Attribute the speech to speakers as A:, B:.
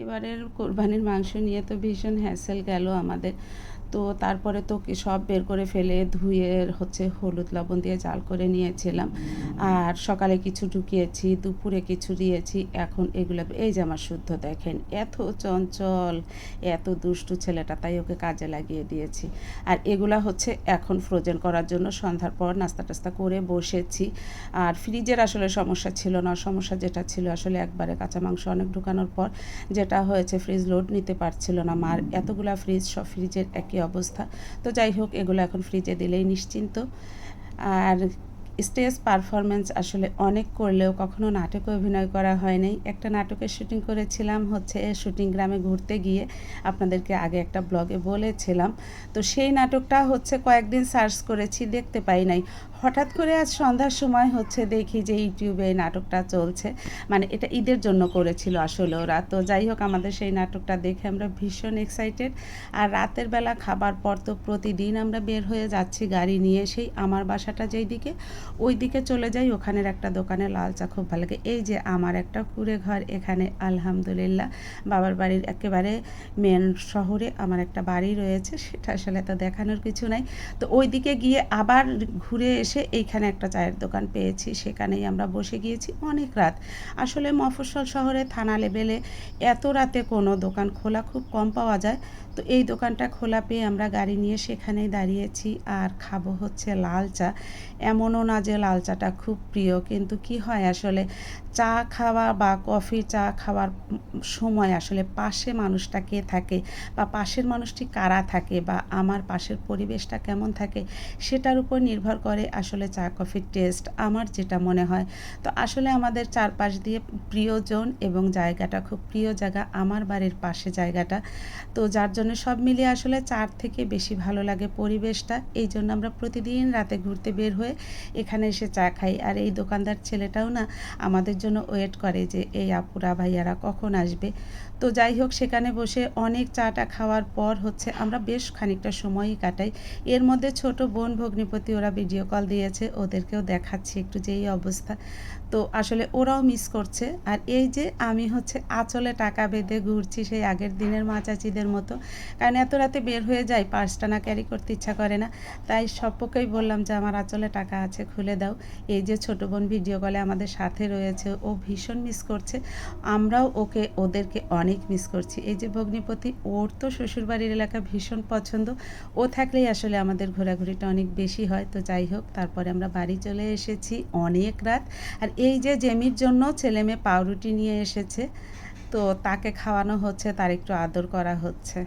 A: এবারের কোরবানির মাংস নিয়ে তো ভীষণ হ্যাসেল গেল আমাদের। তো তারপরে তো সব বের করে ফেলে ধুয়ে হচ্ছে হলুদ লবণ দিয়ে জাল করে নিয়েছিলাম। আর সকালে কিছু ঢুকিয়েছি, দুপুরে কিছু দিয়েছি, এখন এগুলো এই যে আমার শুদ্ধ দেখেন, এত চঞ্চল, এত দুষ্টু ছেলেটা, তাই ওকে কাজে লাগিয়ে দিয়েছি। আর এগুলা হচ্ছে এখন ফ্রোজেন করার জন্য সন্ধ্যার পর নাস্তা টাস্তা করে বসেছি। আর ফ্রিজের আসলে সমস্যা ছিল না, সমস্যা যেটা ছিল আসলে একবারে কাঁচা মাংস অনেক ঢুকানোর পর যেটা হয়েছে ফ্রিজ লোড নিতে পারছিল না মার। এতগুলা ফ্রিজ সব ফ্রিজের একই অবস্থা। তো যাই হোক এগুলো এখন ফ্রিজে দিলেই নিশ্চিন্ত। আর স্টেজ পারফরমেন্স আসলে অনেক করলেও কখনো নাটকে অভিনয় করা হয়নি। একটা নাটকের শুটিং করেছিলাম, হচ্ছে শুটিং গ্রামে ঘুরতে গিয়ে আপনাদেরকে আগে একটা ব্লগে বলেছিলাম। তো সেই নাটকটা হচ্ছে কয়েকদিন সার্চ করেছি, দেখতে পাই নাই। হঠাৎ করে আজ সন্ধ্যার সময় হচ্ছে দেখি যে ইউটিউবে এই নাটকটা চলছে। মানে এটা ঈদের জন্য করেছিল আসলে ওরা। তো যাই হোক, আমাদের সেই নাটকটা দেখে আমরা ভীষণ এক্সাইটেড আর রাতের বেলা খাবার পর তো প্রতিদিন আমরা বের হয়ে যাচ্ছি গাড়ি নিয়ে সেই আমার বাসাটা যেই দিকে ওই দিকে চলে যাই, ওখানের একটা দোকানে লাল চা খুব ভালো লাগে। এই যে আমার একটা কুড়ে ঘর এখানে, আলহামদুলিল্লাহ, বাবার বাড়ির একেবারে মেন শহরে আমার একটা বাড়ি রয়েছে, সেটা আসলে তো দেখানোর কিছু নাই। তো ওই দিকে গিয়ে আবার ঘুরে এসে এইখানে একটা চায়ের দোকান পেয়েছি, সেখানেই আমরা বসে গিয়েছি অনেক রাত। আসলে মফস্বল শহরে থানা লেভেলে এত রাতে কোনো দোকান খোলা খুব কম পাওয়া যায়। তো এই দোকানটা খোলা পেয়ে আমরা গাড়ি নিয়ে সেখানেই দাঁড়িয়েছি, আর খাব হচ্ছে লাল চা। এমনও না যে লাল চাটা খুব প্রিয়, কিন্তু কি হয় আসলে চা খাওয়া বা কফি চা খাওয়ার সময় আসলে পাশে মানুষটা কে থাকে বা পাশের মানুষটি কারা থাকে বা আমার পাশের পরিবেশটা কেমন থাকে সেটার উপর নির্ভর করে আসলে চা কফির টেস্ট আমার যেটা মনে হয়। তো আসলে আমাদের চারপাশ দিয়ে প্রিয়জন এবং জায়গাটা খুব প্রিয় জায়গা, আমার বাড়ির পাশে জায়গাটা। তো যার জন্য সব মিলিয়ে আসলে চার থেকে বেশি ভালো লাগে পরিবেশটা। এই জন্য আমরা প্রতিদিন রাতে ঘুরতে বের হয়ে এখানে এসে চা খাই। আর এই দোকানদার ছেলেটাও না আমাদের জন্য ওয়েট করে যে, এই আপুরা ভাইয়ারা কখন আসবে? তো যাই হোক, সেখানে বসে অনেক চাটা খাওয়ার পর হচ্ছে আমরা বেশ খানিকটা সময়ই কাটাই। এর মধ্যে ছোট বোন ভগ্নিপতি ওরা ভিডিও কল দিয়েছে, ওদেরকেও দেখাচ্ছি একটু যে এই অবস্থা। তো আসলে ওরাও মিস করছে। আর এই যে আমি হচ্ছে আঁচলে টাকা বেঁধে ঘুরছি সেই আগের দিনের মা চাচিদের মতো। কারণ এত রাতে বের হয়ে যায় পার্সটা না ক্যারি করতে ইচ্ছা করে না। তাই সবকেই বললাম যে, আমার আঁচলে টাকা আছে খুলে দাও। এই যে ছোটো বোন ভিডিও কলে আমাদের সাথে রয়েছে, ও ভীষণ মিস করছে। আমরাও ওকে, ওদেরকে অনেক মিস করছি। এই যে ভগ্নিপতি, ওর তো শ্বশুরবাড়ির এলাকা ভীষণ পছন্দ। ও থাকলেই আসলে আমাদের ঘোরাঘুরিটা অনেক বেশি হয়। তো যাই হোক, তারপরে আমরা বাড়ি চলে এসেছি অনেক রাত। আর এই যে জেমির জন্য ছেলে মেয়ে পাউরুটি নিয়ে এসেছে, তো তাকে খাওয়ানো হচ্ছে, তার একটু আদর করা হচ্ছে।